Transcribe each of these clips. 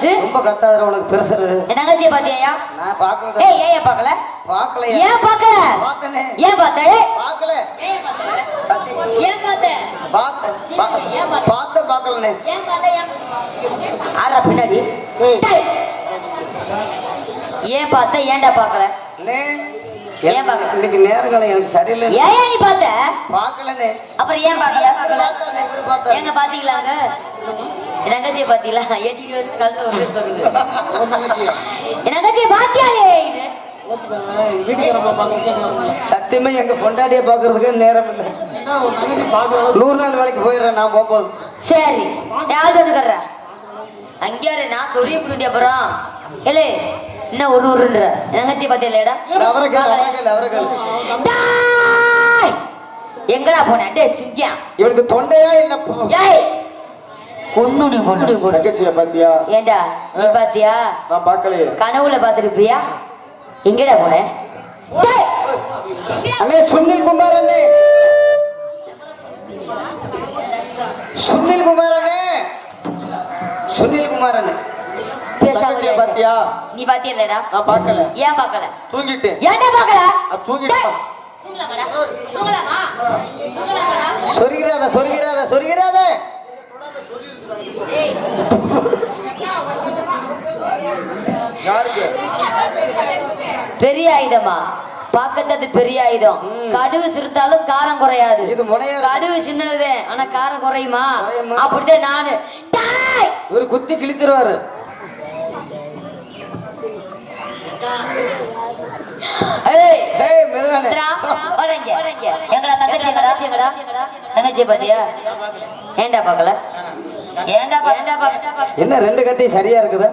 பெருசு ரொம்ப கத்தாத உனக்கு பெருசு என் தங்கச்சியை பாத்தியா நான் பார்க்கல ஏய் ஏன் பார்க்கல? பார்க்கலையா. ஏன் பார்க்கல? பார்த்தனே ஏன் பார்த்த? ஏய், பார்க்கல. ஏன் பார்த்த? ஏன் பார்த்த? பார்த்த? பார்த்த பார்க்கலனே. ஏன் பார்த்த? ஏன் ஆறா பின்னாடி. ஏன் பார்த்த? ஏன்டா பார்க்கல? அண்ணே, ஏன் பார்க்கல? இன்னைக்கு நேரங்காலம் எனக்கு சரியில்லை ஏன் நீ பார்த்த? பார்க்கலனே. அப்புறம் ஏன் பார்த்தேன் ஏங்க பாத்தீங்களாங்க என் தங்கச்சியை பாத்தீங்களா எட்டிக்கு வந்து கல் ஒரு சொல்லுங்க. என் தங்கச்சியை பாத்தியாலே இது? சத்தியமா எங்க பொண்டாட்டிய பாக்குறதுக்கு நேரம் இல்லை. நூறு நாள் வேலைக்கு போயிடுறேன் நான் போகும்போது. சரி யார் ஒண்ணுக்கற அங்கேயாரு நான் சொரிய புடிட்டி அப்புறம் ஏலே என்ன ஒரு உருன்ற என் தங்கச்சியை பாத்தியாலேடா! எங்கடா போன? டேய் சுங்கியா இவனுக்கு தொண்டையா இல்ல போ- ஏய் கொன்னுடி கொன்னுடி கொன்னு தங்கச்சிய பாத்தியா? ஏண்டா நீ பாத்தியா? நான் பார்க்கலையே. கனவுல பாத்துருப்பியா எங்கடா போன! அண்ணே சுனில் குமார் அண்ணே. சுனில் குமார் அண்ணே. சுனில் குமார் அண்ணே. பாத்தியா? நீ பாத்தியலடா நான் பார்க்கல. ஏன் பார்க்கல? தூங்கிட்டு ஏன்டா பார்க்கல? தூங்கலாமாடா? சொருகிறாத சொருகிறாத யாருக்கு பெரிய ஆயுதமா பாக்கத்தது பெரிய ஆயுதம். கடுவு சிறுத்தாலும் காரம் குறையாது. கடுவு சின்னது ஆனா காரம் குறையுமா? அப்படிதான் நானு! இவரு குத்தி கிழிச்சிருவாரு. எங்கடா? தங்கச்சி எங்கடா? தங்கச்சி பாத்தியா ஏன்டா பார்க்கல? என்ன ரெண்டு கத்தி சரியா இருக்குதா?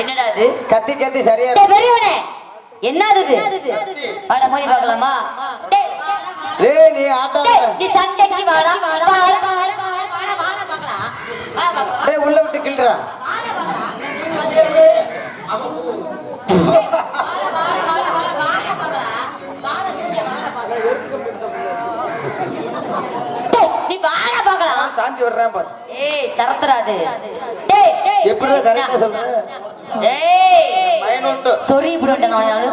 என்னடா கத்தி கத்தி சரியா பெரியவனே! என்னது இது? வாடா பார்க்கலாமா? நீ நீ சண்டைக்கு உள்ள விட்டு கிள்றா. சாந்தி வர்றேன் பாரு. ஏய் டேய் எப்படி கரெக்டா சொல்ற? டேய் பயனுண்டு. சொறி இப்படி விட்டேன் நாலு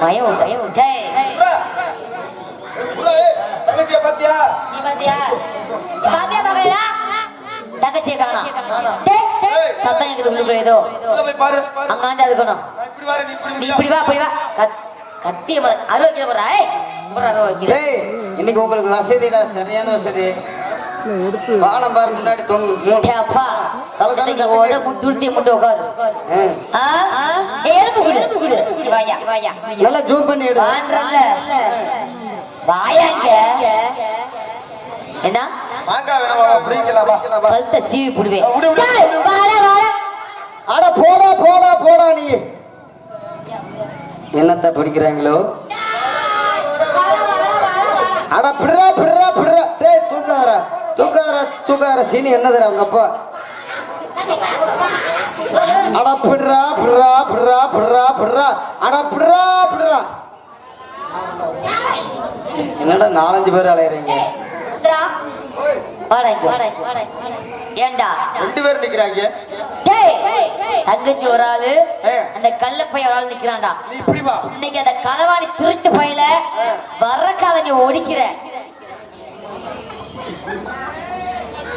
பயம் உண்டு பயம் உண்டு தங்கச்சிய பாத்தியா? நீ பாத்தியா? நீ பாத்தியா பாக்கலடா தங்கச்சியை டேய் சத்தம் இருக்குது உள்ளுக்குள்ள ஏதோ. அங்காண்டா இருக்கணும். நீ இப்படி வா இப்படி வா. கத்- கத்திய அறுவை கிலோ போறா. ஏய் இன்னைக்கு உங்களுக்கு வசதிடா சரியான வசதி. வானம் பாரு முன்னாடி தொங்கு மூணு. டேய் அப்பா. ஓட முட்டு உட்காரு. எலும்பு குடு. எலும்பு குடு. இங்க வாயா. இங்க வாயா. நல்லா ஜூம் பண்ணி எடு. வான்றல்ல. வாயா இங்க. என்ன? மாங்காய் வேணாமா புரியுங்களா வா. கழுத்த சீவி புடுவேன். விடு, விடு, டேய், வாடா வாடா. அட போடா போடா போடா நீ. என்னத்த படிக்கிறாங்களோ? அட பிடுறா பிடுறா பிடுறா. டேய் தூக்காதர தூக்காதர தூக்காதர சீனி என்னதுடா உங்க அப்பா? அட பிடுறா பிடுறா பிடுறா பிடுறா பிடுறா. அட பிடுறா பிடுறா. என்னடா நாலஞ்சு பேர் அலையறீங்க. ஏன்டா ரெண்டு பேர் நிக்கிறாங்க. தங்கச்சி ஒரு ஆளு. அந்த கள்ளப்பைய ஒரு ஆள் நிக்கிறான்டா. இன்னைக்கு அந்த களவாணி திருட்டு பையில வரக்காத நீ ஒடிக்கிற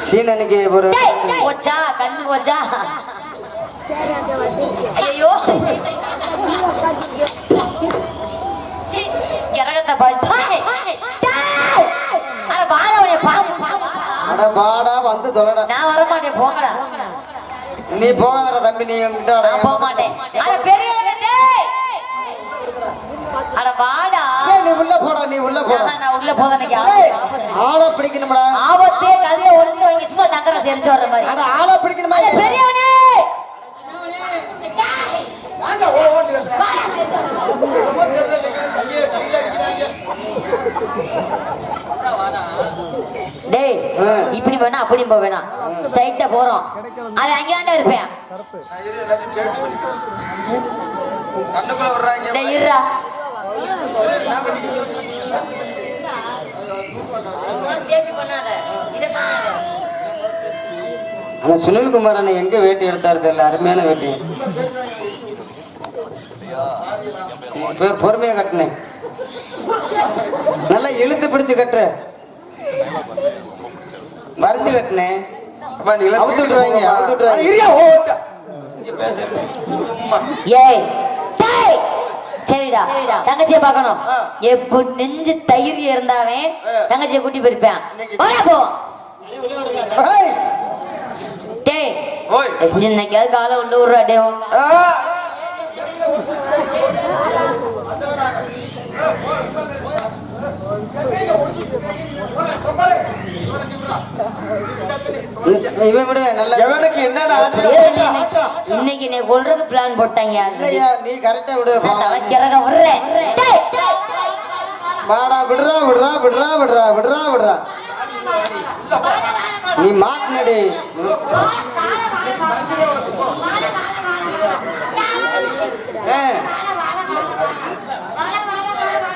சீன் அன்னைக்கு ஒரு போச்சா கண்ணு போச்சா ஐயோ இறகத்தை பார்த்தா. அட வாழவனைய பாம்பு பாம்பு. அட வாடா வந்து தொலைடா. நான் வர மாட்டேன் போங்கடா. நீ போகாதடா தம்பி நீ என்கிட்ட அட போக மாட்டேன் அட பெரிய அட வாடா. நீ உள்ள போடா நீ உள்ள போடா. நான் உள்ள போத எனக்கு ஏய், ஆபத்து. ஆளை பிடிக்கணும்டா. ஆபத்தே கல்ல ஒளிச்சு தக்கரை செரிச்சு வர்ற மாதிரி. அட ஆளை பிடிக்கணுமா பெரியவனே! வாங்க ஓ ஓடி. டேய். இப்படி வேணா அப்படி வேணாம். ஸ்ட்ரைட்டா போறோம். அது அங்கதான்டா இருப்பேன். டேய் இருடா. நான் பண்ணிக்கிறேன். சேஃப்டி பண்ணாத. இத பண்ணாத. ஆனா சுனில்குமார் அண்ணன் எங்க வேட்டி எடுத்தாரு தெரியல அருமையான வேட்டி. பொறுமையா கட்டினேன் நல்லா இழுத்து பிடிச்சு கட்டு வரைஞ்சு கட்டினேன் அவுத்து போங்கப்பா. அவுத்து. ஏய் டேய். சரிடா தங்கச்சியை பார்க்கணும். எப்போ நெஞ்சு தயிர் இருந்தாவே. தங்கச்சியை கூட்டி போயிருப்பேன். இன்னைக்கு- வாடா போ ஏய், டேய் ஓய். இன்னைக்காவது காலை உள்ள விடுறா டே ஆ. இவன் விட நல்லா எவனுக்கு என்னடா ஆச்சு? இன்னைக்கு நீ கொள்றதுக்கு பிளான் போட்டாங்க இல்லையா நீ கரெக்டா விடு தலைக்கிறக விடுறேன். வாடா விடுறா விடுறா விடுறா விடுறா விடுறா விடுறா நீ மாட்டினடி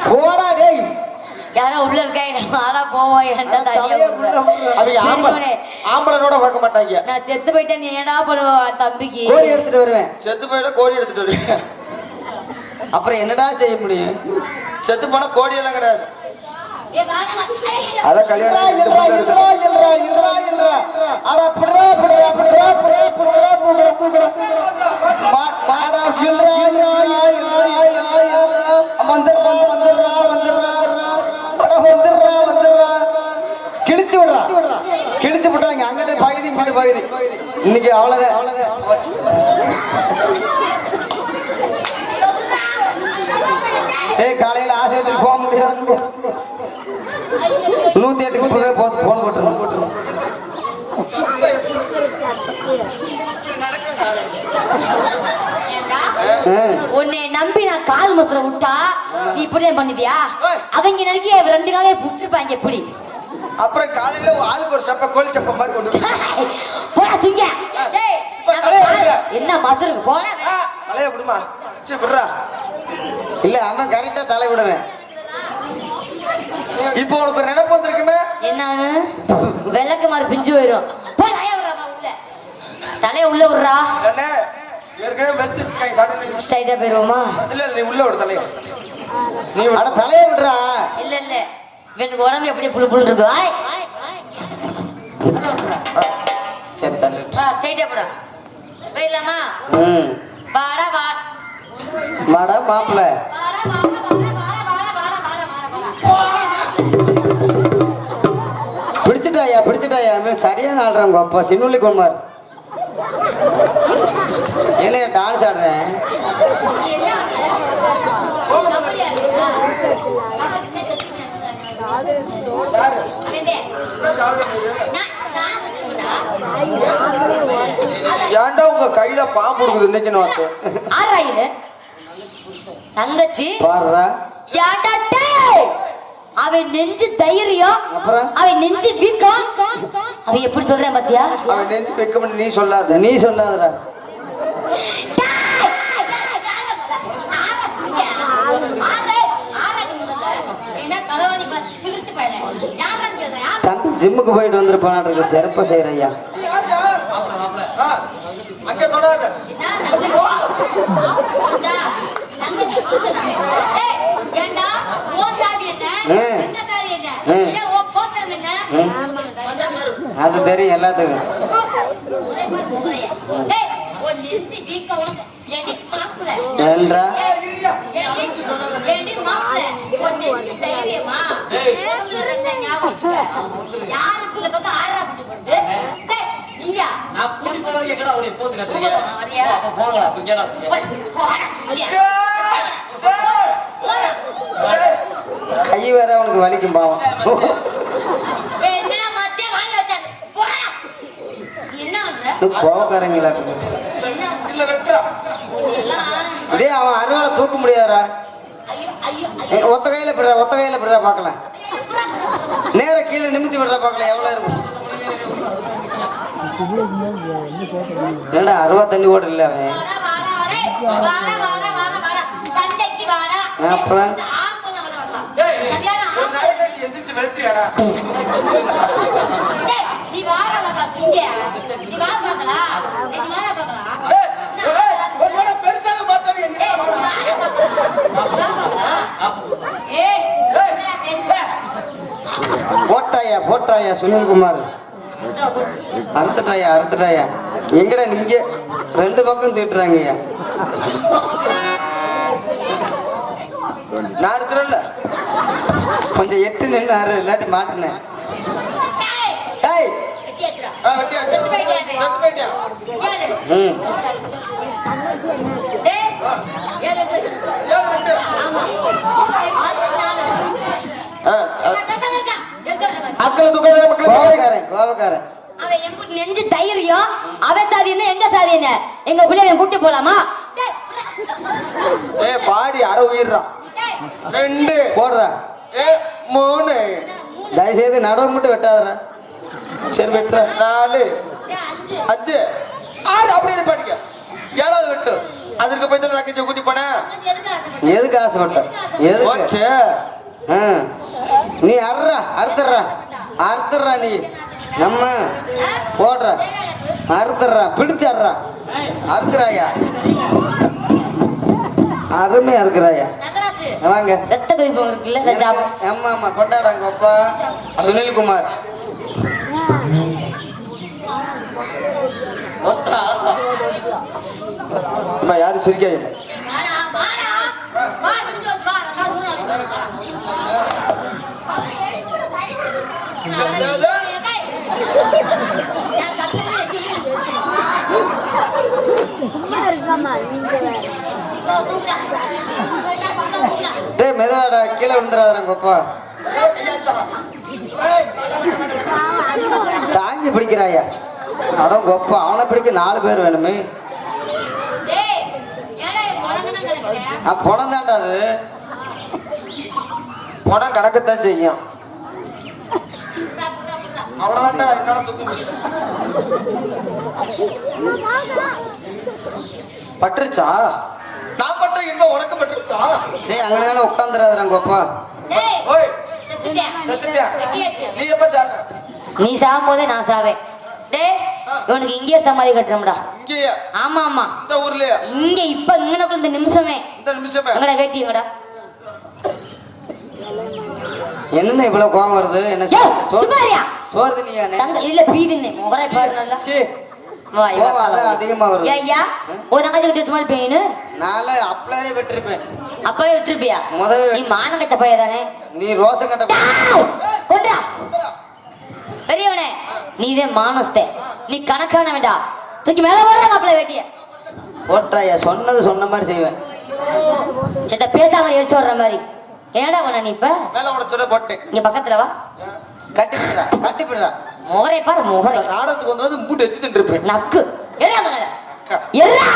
போடா டேய். யாரோ உள்ள இருக்காங்க. ஆனா போவோம். ஆம்பளனோட பார்க்க மாட்டாங்க. நான் செத்து போயிட்டேன். நீ என்னடா பண்ணுவ தம்பிக்கு? கோழி எடுத்துட்டு வருவேன். செத்து போயிட்டா கோழி எடுத்துட்டு வருவீங்க அப்புறம் என்னடா செய்ய முடியும்? செத்து போனா கோழி எல்லாம் கிடையாது. வாடா, வாடா. அதான். கிழிச்சு விடுறா. கிழிச்சு விட்டாங்க அங்கிட்ட பகுதி இங்கிட்ட பகுதி. இன்னைக்கு அவ்வளவுதான் ஏய் காலையில ஆசிரியத்துக்கு போக முடியாது நூத்தி எட்டுக்கு போய் போன் போட்டு ஏன்டா? உன்னை நம்பி நான் கால் மசுர விட்டா நீ இப்படியே பண்ணுவியா? அவங்க நினைக்க ரெண்டு காலையை புடிச்சிருப்பாங்க எப்படி அப்புறம் காலையில ஆளுக்கு ஒரு சப்ப கோழி சப்ப மாதிரி கொண்டு போடா சுங்க. என்ன மசுருக்கு போடா. ஆ, தலைய விடுமா? சரி விடுறா. இல்ல அவன் கரெக்டா தலை விடுவேன் இப்போ உனக்கு நினைப்பு வந்திருக்குமே? என்னன்னு விளக்கு மாதிரி பிஞ்சு போயிரும். போ தலைய விடுறா உள்ள தலைய உள்ள விடுறா. ஸ்ட்ரைட்டா போயிருவோமா? இல்ல இல்ல நீ உள்ள விடு தலைய. நீ அட தலைய விடுறா. இல்ல இல்ல. எனக்கு உடம்பு எப்படி புல் புழு இருக்கு? ஆய் சரி தலை ஸ்ட்ரைட்டா போடா. போயிடலாமா? ம். வாடா வா. வாடா மாப்ள வாடா மாப்ள பிடிச்சிட்டாயா பிடிச்சிட்டாயா சரியான ஆடுறாங்க அப்பா. சின்னுள்ளி குமார் என்ன டான்ஸ் ஆடுறேன் ஏன்டா உங்க கையில பாம்பு இருக்குது? இன்னைக்கு வார்த்தை தங்கச்சி. பாடுறா. ஏன்டா டேய்? அவன் நெஞ்சு தைரியம்? அவன் நெஞ்சு வீக்கம். அவன் எப்படி சொல்றேன் பாத்தியா? அவன் நெஞ்சு வைக்கணும்னு நீ சொல்லாத. நீ சொல்லாதடா. தம்பி ஜிம்முக்கு போயிட்டு வந்திருப்பான் இருக்கு சிறப்பா செய்யறையா ஆ, அங்க தொடாத அது தெரியும் எல்லாத்துக்கும் கை வேற அவனுக்கு வலிக்கும் பாவம் கோபக்காரங்களா இதே அவன் அருவால தூக்க முடியாதா ஒத்த கையில பிடுற ஒத்த கையில பிடுற பாக்கலாம் நேர கீழே நிமித்தி விடுற பாக்கலாம் எவ்வளவு இருக்கும். ஏடா அருவா தண்ணி ஓட இல்ல அவன்? அப்புறம்? எந்திரிச்சு வெளுத்தியாடா நீ வாடா பாக்கா இங்க. நீ வா பாக்கலா நீ வாடா பாக்கலா வாடா? ஏய் போட்டாயா போட்டாயா சுனில்குமார்? அறுத்துட்டாயா அறுத்துட்டாயா? எங்கடா நீங்க? ரெண்டு பக்கம் திட்டுறாங்கய்யா. நான் இருக்கிறேன்ல. கொஞ்சம் எட்டு நின்று இல்லாட்டி மாட்டினேன். ஏய். வெட்டியாச்சுடா ஆ, வெட்டியாச்சு. செத்து போயிட்டியா செத்து போயிட்டியா? ம். ஏய். ஆமா. அவன் நெஞ்சு தைரியம். அவன் சாதி என்ன எங்க சாதி என்ன? எங்க பிள்ளைய போலாமா? ஏய், பாடி அரை உயிர்றான் ரெண்டு. போடுறா. ஏ மூணு. தயவுசெய்து நடுவு மட்டும் வெட்டாதடா. சரி வெட்டுற நாலு. அஞ்சு. ஆறு அப்படின்னு பாடிக்க ஏழாவது விட்டு. அதற்கு போய் தான் நகைச்சு கூட்டி போனேன் எதுக்கு ஆசைப்பட்ட? எதுக்கு ஆசைப்பட்ட? எதுக்கு போச்சு. ஆ. நீ அறுறா அறுத்துறா அறுத்துறா நீ. நம்ம? போடுற? அறுத்துறா பிடிச்சர்றா அறுக்குறாயா? அருமையா இருக்கிறாயா வாங்க. ரத்த கொதிப்பம் இருக்குல்ல ஆமா ஆமா கொண்டாடாங்க அப்பா. சுனில்குமார். அம்மா யாரும் ரகா தூரம் டேய் மெதுவாடா கீழே விழுந்துடாதாங்க அப்பா தாங்கி பிடிக்கிறாயா? அட கொப்பா அவனை பிடிக்க நாலு பேர் வேணுமே. பணம் தான்டா அது. பணம் கிடக்கத்தான் செய்யும். தூக்க முடியல பட்டுருச்சா? நான் பட்ட இன்பம் உனக்கு பட்டுருச்சா? டேய் அங்கே உட்காந்துடாதாங்க அப்பா ஓய் செத்துட்டியா? நீ எப்ப சாப்பிட்ட நீ சாகும் போதே நான் சாவேன். டேய் இவனுக்கு இங்கேயே சமாதி கட்டுறோம்டா இங்கேயே? ஆமா ஆமா. இந்த ஊர்லயே? இங்க இப்ப இங்கனக்குள்ள இந்த நிமிஷமே. இந்த நிமிஷமே? எங்கடா வேட்டி எங்கடா? என்ன இவ்வளவு கோவம் வருது? என்ன யோ, சோறு- தங்க இல்ல பீதின்னு முகரை பாரு நல்லா சீ, வா இவ கோவம் அதான் அதிகமா வருது. ஐயா ஒரு தங்கச்சி விட்டு சும்மா இருப்பீங்கன்னு நாளை அப்பளே விட்டுருப்பேன். அப்பவே விட்டுருப்பியா? முதல்ல நீ மானம் கட்ட பைய தானே நீ ரோசம் கட்ட கொண்டா! பெரியவனே நீதே மானஸ்தே நீ கணக்கான வேண்டா தூக்கி மேல போடுற மாப்பிள்ள வேட்டிய. போட்டாயா சொன்னது சொன்ன மாதிரி செய்வேன். சிட்ட பேசாம எரிச்சு வர்ற மாதிரி. என்னடா பண்ண நீ இப்ப? மேல உன துணை போட்டேன். இங்க பக்கத்துல வா. கட்டிப்பிடுறா கட்டிப்பிடுறா முகரை பாரு முகரை. நாடகத்துக்கு வந்து வந்து மூட்டை எடுத்துட்டு இருப்பேன். நக்கு. எறா மகள எறா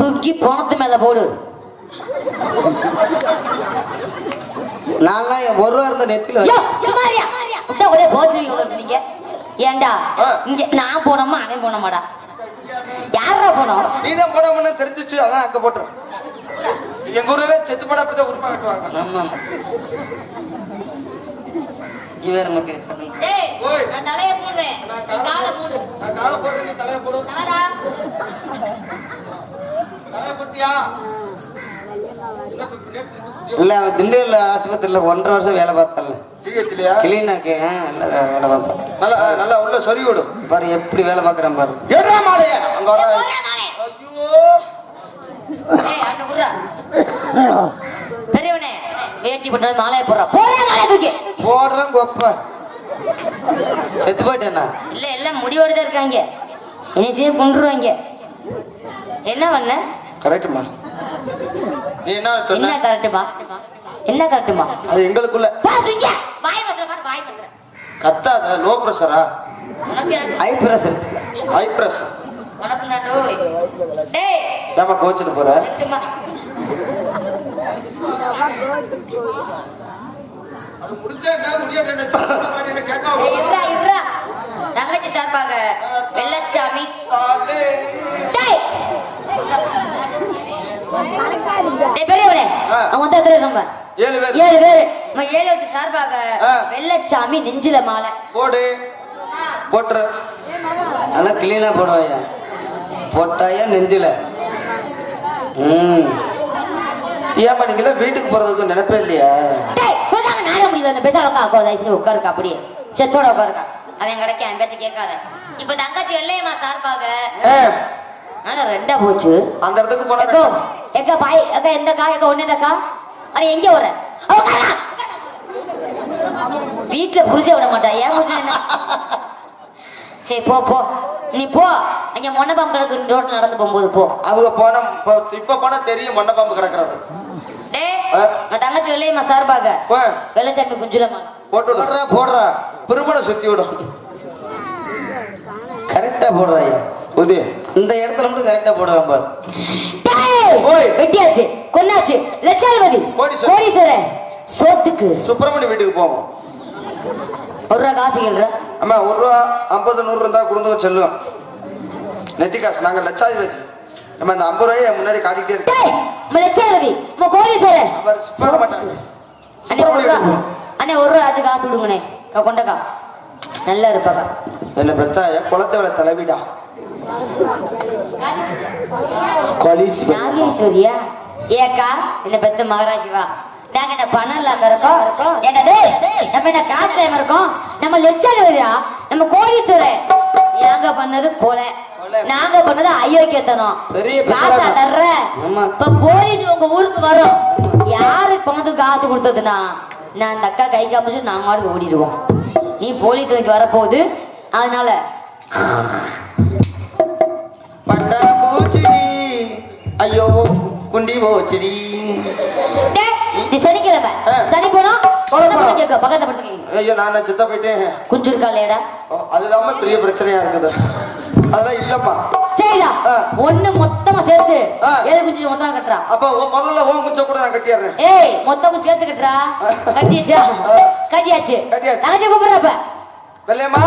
தூக்கி பணத்து மேல போடு. நான்லாம் ஒரு வாரம் நெத்தில சுமாரியா விட்டா ஒரே ஒரு நீங்க ஏண்டா. இங்க நான் போனோமா அவன் போனோமாடா? யாரா போனோம்? நீ தான் போடாமன்னு தெரிஞ்சிச்சு அதான் அங்க போட்டுரும் எங்க ஊர்ல செத்து போட அப்படிதான் உருப்பா கட்டுவாங்க. ஆமா. இவர் நமக்கு. நான் தலைய போடுறேன். நான் நீ காலை போடு. நான் காலை போடுறேன் நீ தலையை போடு. தலையை போட்டியா? இல்ல, அவன் திண்டுக்கல்ல ஆஸ்பத்திரியில ஒன்றரை வருஷம் வேலை பார்த்தால ஜிஹெச்லயா கிளீனாக்கு நல்ல வேலை பார்த்தான். நல்லா நல்லா உள்ள சொறி விடு பாரு எப்படி வேலை பார்க்கறான் பாரு. ஏடா மாலைய? அங்க வர பெரியவனே வேட்டி போட்டு மாலைய போடுறா. போறா மாலைய தூக்கி. போடுறான் கொப்ப. செத்து போயிட்டேனா இல்ல எல்லாம் முடிவோட தான் இருக்காங்க. என்ன செய்ய கொண்டுருவாங்க என்ன பண்ண? கரெக்டுமா நீ என்ன என்ன சொன்ன கரெக்டுமா என்ன கரெக்டுமா அது எங்களுக்குள்ள. பாத்துங்க வாய் பேசுற பாரு வாய் பேசுற கத்தாத லோ பிரஷரா? ஹை பிரஷர் ஹை பிரஷர் உனக்கு தான் டோய். டேய். ஏமா கோச்சுட்டு போற? கரெக்டுமா அது முடிஞ்சா முடியாட்டேன்னு கேட்காம ஏய், இருடா இருடா தங்கச்சி சார்பாக வெள்ளச்சாமி. டேய். எத்தனை நம்பர் ஏழு பேர். ஏழு பேரு. நம்ம ஏழு சார்பாக ஆ. வெள்ளச்சாமி நெஞ்சில மாலை. போடு. போட்டுரு. அதெல்லாம் கிளீனா போடுவாயா போட்டாயா நெஞ்சில? ம். ஏமா நீங்களாம் வீட்டுக்கு போறதுக்கு நினைப்பே இல்லையா? நாட முடியல பேச உட்கா உட்கா தயவு செஞ்சு உட்காருக்கா அப்படியே. செத்தோட உட்காருக்கா. அவன் கிடைக்க என் பேச்ச கேட்காத. இப்ப தங்கச்சி வெள்ளையம்மா சார்பாக ஆனா ரெண்டா போச்சு. அந்த இடத்துக்கு போனா எக்கோ எக்கா பாய் எக்கா எந்த கா எக்கா ஒண்ணு எந்தக்கா அட எங்க வர வீட்டுல புரிச்ச விட மாட்டா. ஏன் என்ன? சரி போ போ. நீ போ. அங்க மொன்னபாம்பு கிடக்கு ரோட்ல நடந்து போகும்போது போ. அவங்க போனா இப்ப- போனா தெரியும் மண்ணை பாம்பு கிடக்குறது. டே தங்கச்சி வெள்ளையம்மா சார்பாக வெள்ளச்சாமி குஞ்சுலம்மா. போட்டு போடுறா போடுறா. பெருமனை சுத்தி விடும். கரெக்டா போடுறாயா இந்த இடத்துல மட்டும் கரெக்டா போடுவேன் பாரு! ஓய். வெட்டியாச்சு கொன்னாச்சு. லட்சாதிபதி கோடீஸ்வரன். சோத்துக்கு. சுப்பிரமணிய வீட்டுக்கு போவோம். ஒரு ரூபா காசு கேள்ற அம்மா ஒரு ரூபா ஐம்பது நூறு இருந்தா கொடுத்து செல்லும். நெத்தி காசு நாங்க லட்சாதிபதி. நம்ம இந்த ஐம்பது ரூபாயை முன்னாடி காட்டிக்கிட்டே இருக்கோம் நம்ம லட்சாதிபதி நம்ம கோடீஸ்வரன். அவர் மாட்டாங்க அண்ணே ஒரு ரூபா. அண்ணே ஒரு ரூபா ஆச்சு காசு விடுங்கண்ணே கொண்டக்கா. நல்லா இருப்பாக்கா என்ன பெத்தாய? குளத்தை விட தலைவிடா. நாகேஸ்வரியா ஏக்கா இந்த பெத்த மகராசிவா நாங்க என்ன பணம் இல்லாம இருக்கோம்? என்ன டேய் நம்ம என்ன காசு இல்லாம இருக்கோம்? நம்ம லட்சாதிபதியா? நம்ம கோடீஸ்வரன் நாங்க பண்ணது கொலை. நாங்க பண்ணது அயோக்கியத்தனம். காசா. தர்ற. இப்ப போலீஸ் உங்க ஊருக்கு வரும். யாரு பணத்துக்கு காசு கொடுத்ததுன்னா நான் அந்த அக்கா கை காமிச்சு நாங்க மாடுக்கு ஓடிடுவோம். நீ போலீஸ் வைக்க வரப்போகுது. அதனால பட்டா பூச்சிடி ஐயோ குண்டி போச்சுடி நீ சனிக்கிழமை. சனி போனா பக்கத்துல படுத்துக்க ஐயோ நான் சித்த போயிட்டேன் குஞ்சு இருக்கா இல்லையடா அது இல்லாம பெரிய பிரச்சனையா இருக்குது. அதெல்லாம் இல்லம்மா. சரிடா. ஒண்ணு மொத்தமா சேர்த்து. எது குஞ்சு மொத்தமா கட்டுறா. அப்ப முதல்ல ஓன் கூட நான் கட்டிடுறேன் ஏய் மொத்தமும் சேர்த்து கட்டுறா. கட்டியாச்சா. கட்டியாச்சு. கட்டியாச்சு. தங்கச்சி கூப்பிடுறப்ப வெள்ளையம்மா.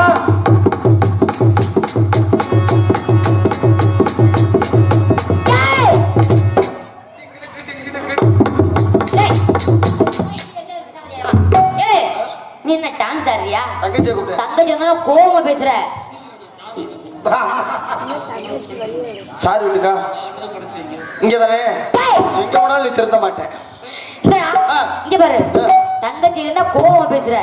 நீ என்ன டான்ஸ் ஆடுறியா? தங்கச்சியை கூப்பிட்டேன் தங்கச்சி வந்தா கோவமா பேசுற. சாரி விட்டுக்கா இங்க தானே எங்க போனாலும் நீ திருந்த மாட்டேன். இங்க பாரு. தங்கச்சி இருந்தா கோவமா பேசுற.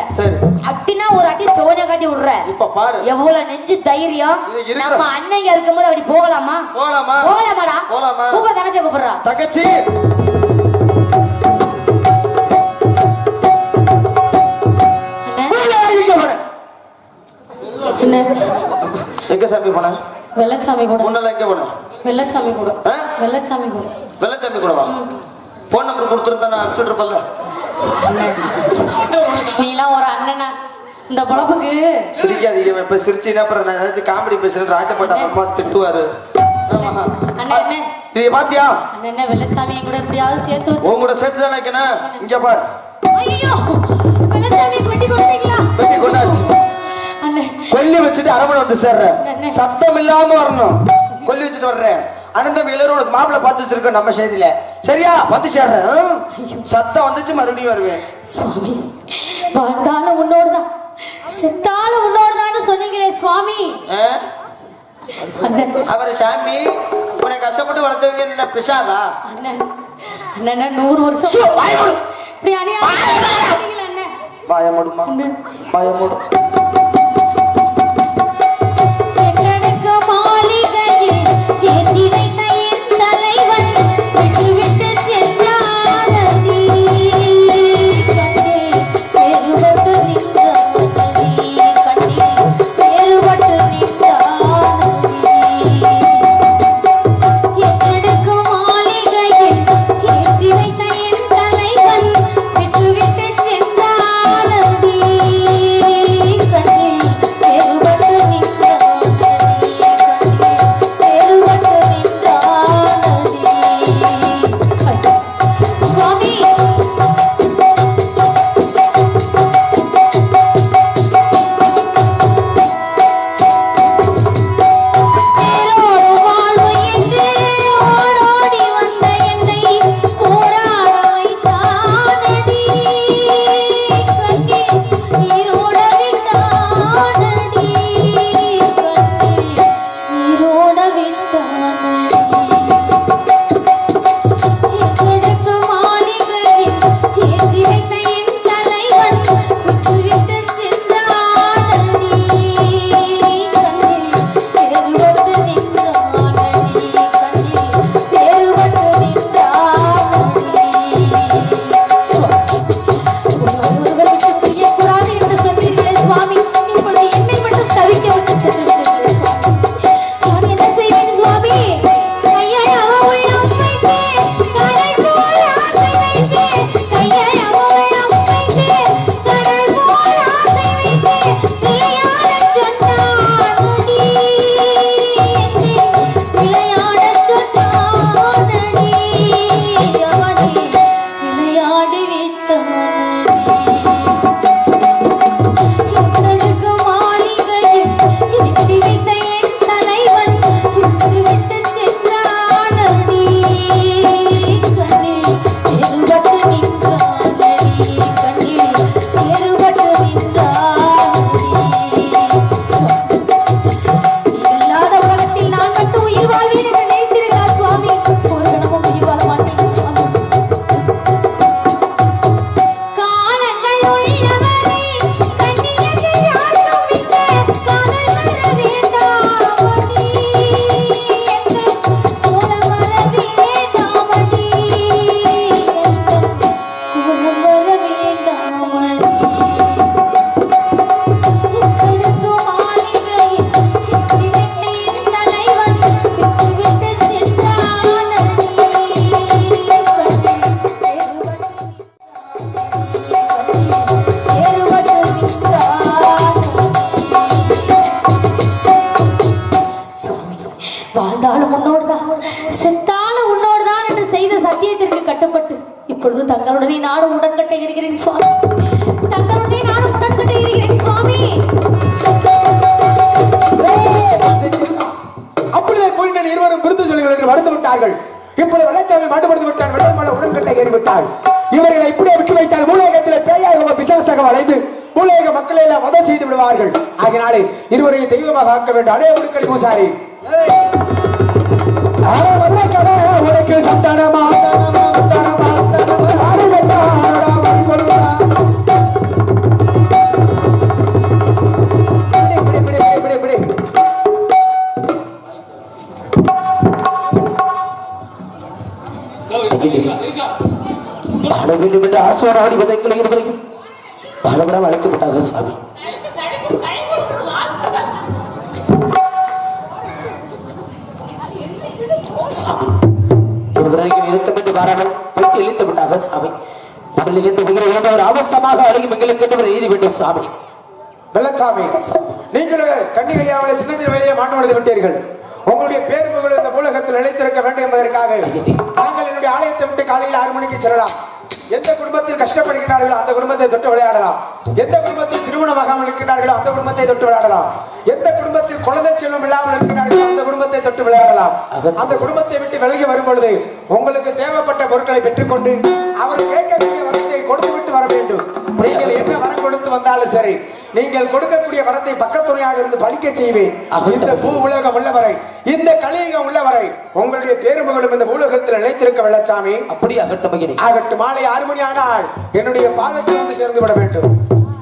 அட்டினா ஒரு அட்டி சோனியா காட்டி விடுற. இப்ப பாரு. எவ்வளவு நெஞ்சு தைரியம். நம்ம அண்ணங்க இருக்கும்போது அப்படி போகலாமா? போலாமா போகலாமாடா. கூப்பிட தங்கச்சி கூப்பிடுறா. தங்கச்சி! என்ன எங்க சாமி போன? வெள்ளச்சாமி கூட. முன்னெல்லாம் எங்க போன? வெள்ளச்சாமி கூட? வெள்ளச்சாமி கூட. வெள்ளச்சாமி கூடவா? போன் நம்பர் கொடுத்துருந்தா நான் அனுப்பிச்சுட்டு இருப்பேன்ல. நீலாம் ஒரு அண்ணனா. இந்த பொழப்புக்கு. சிரிக்காதீங்க இப்ப சிரிச்சினா அப்புறம் நான் ஏதாச்சும் காமெடி பேசுறேன் ராஜப்பட்ட அம்மா திட்டுவாரு. ஆமா. அண்ணா என்ன இது பாத்தியா? என்ன வெள்ளச்சாமியை கூட எப்படியாவது சேர்த்து உன் கூட சேர்த்து தானே இங்க பார். ஐயோ! வெள்ளச்சாமி கொட்டி கொண்டாச்சு அண்ணே கொல்லி. வச்சுட்டு அரமணை வந்து? சேர்றேன். சத்தம் இல்லாம வரணும். கொல்லி வச்சுட்டு வர்றேன். அனந்தம் எல்லாரும் உனக்கு மாப்பிள்ளை பார்த்து வச்சிருக்கோம் நம்ம செய்தியில. சரியா? வந்து சேர்றேன்? சத்தம் வந்துச்சு மறுபடியும் வருவேன். சுவாமி வாழ்ந்தாலும் உன்னோடுதான். செத்தாலும் உன்னோடுதான்னு சொன்னீங்களே சுவாமி. அவர் சாமி உன்னை கஷ்டப்பட்டு வளர்த்தவங்க என்ன பிசாதா? அண்ணன் நூறு வருஷம். பயமுடுமா பயமுடும் இருக்கிறார்கள் விடுவார்கள் ஆகினாலே இருவரையும் தெய்வமாக ஆக்க வேண்டும். அடே உடுக்கடி பூசாரி. உனக்கு சந்தானமா, சந்தானமா, வேண்டும் என்று ஆசோராடி பதங்களை இருவரையும் பலபடம் அழைத்து விட்டார்கள் சாமி. உடலிலிருந்து உயிரை இழந்தவர் அவசரமாக அருகும் எங்களுக்கு என்று எழுதி வேண்டும் சாமி. வெள்ளச்சாமி நீங்கள் கன்னிகையாவளை சின்னத்தின் வயதிலே மாண்டு விட்டீர்கள். உங்களுடைய பேர் புகழ் இந்த உலகத்தில் நிலைத்திருக்க வேண்டும் என்பதற்காக நாங்கள் என்னுடைய ஆலயத்தை விட்டு காலையில் ஆறு மணிக்கு செல்லலாம். எந்த குடும்பத்தில் கஷ்டப்படுகிறார்களோ அந்த குடும்பத்தை தொட்டு விளையாடலாம். எந்த குடும்பத்தில் திருமணமாகாமல் இருக்கின்றார்களோ அந்த குடும்பத்தை தொட்டு விளையாடலாம். எந்த குடும்பத்தில் குழந்தை செல்வம் இல்லாமல் இருக்கிறார்களோ அந்த குடும்பத்தை தொட்டு விளையாடலாம். அந்த குடும்பத்தை விட்டு விலகி வரும் பொழுது உங்களுக்கு தேவைப்பட்ட பொருட்களை பெற்றுக்கொண்டு அவர் கேட்கக்கூடிய வரத்தை கொடுத்து விட்டு வர வேண்டும். நீங்கள் என்ன வரம் கொடுத்து வந்தாலும் சரி நீங்கள் கொடுக்கக்கூடிய வரத்தை பக்கத்துணையாக இருந்து பலிக்க செய்வேன். இந்த பூ உலகம் உள்ளவரை இந்த கலியுகம் உள்ளவரை உங்களுடைய பேருமகளும் இந்த பூலகத்தில் நிலைத்திருக்க வெள்ளச்சாமி. அப்படி அகட்ட மகிழி ஆகட்டும் மாலை ஆறு மணி ஆனால் என்னுடைய பாதத்தில் வந்து சேர்ந்து விட வேண்டும்.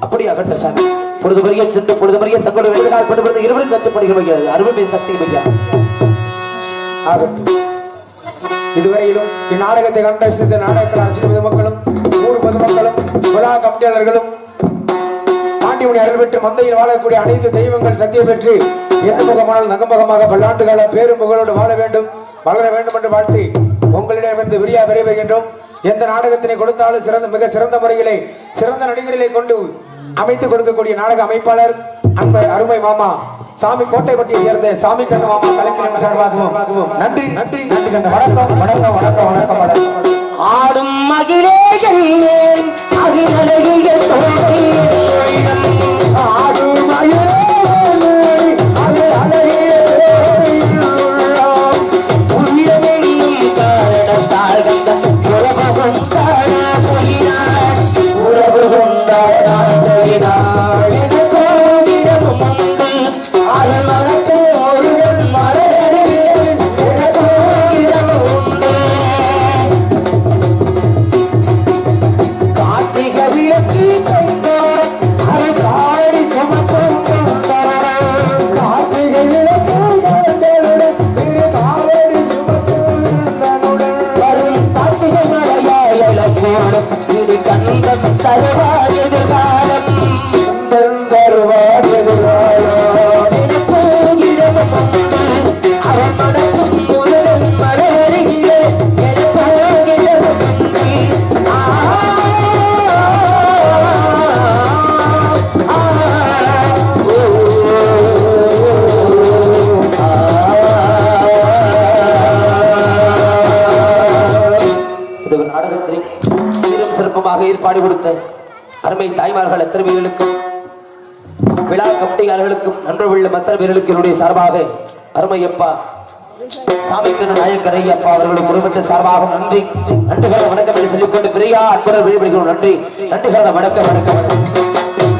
அப்படி அகட்ட சாமி. பொழுது வரைய சென்று பொழுது வரைய தங்களுடைய எழுதினால் படுபடுத்த இருவரும் கட்டுப்படுகிறது அருமை சக்தி மையா ஆகட்டும் இதுவரையிலும் இந்நாடகத்தை கண்டசித்த நாடகத்தில் அரசியல் பொதுமக்களும் ஊர் பொதுமக்களும் விழா கமிட்டியாளர்களும் ஆண்டிமணி அருள் பெற்று மந்தையில் வாழக்கூடிய அனைத்து தெய்வங்கள் சத்திய பெற்று எந்த முகமானால் நகமுகமாக பல்லாண்டு கால பேரும் புகழோடு வாழ வேண்டும் வளர வேண்டும் என்று வாழ்த்தி உங்களிடமிருந்து விரியா விரைவுகின்றோம். எந்த நாடகத்தினை கொடுத்தாலும் சிறந்த மிக சிறந்த முறையிலே சிறந்த நடிகர்களை கொண்டு அமைத்து கொடுக்கக்கூடிய நாடக அமைப்பாளர் அன்ப அருமை மாமா சாமி கோட்டைப்பட்டியை சேர்ந்த சாமி கண்ண மாமா கலைஞர் சார்பாகவும் நன்றி நன்றி நன்றி கண்ண. வணக்கம் வணக்கம் வணக்கம் வணக்கம் வணக்கம். ஆடும் மகிழே கண்ணேன் சிறப்பமாக ஏற்பாடு கொடுத்த அருமை தாய்மார்கள் எத்தனை பேர்களுக்கும் விழா கமிட்டியாளர்களுக்கும் நண்பர்கள் மற்ற பேர்களுக்கு என்னுடைய சார்பாக அருமையப்பா சாமிக்கண்ண நாயக்கரை அப்பா அவர்களுடைய குடும்பத்தின் சார்பாக நன்றி நன்றிகளை வணக்கம் என்று சொல்லிக்கொண்டு பிரியா அன்புடன் விழிபடுகிறோம் நன்றி நன்றிகளை வணக்கம் வணக்கம் வணக்கம்.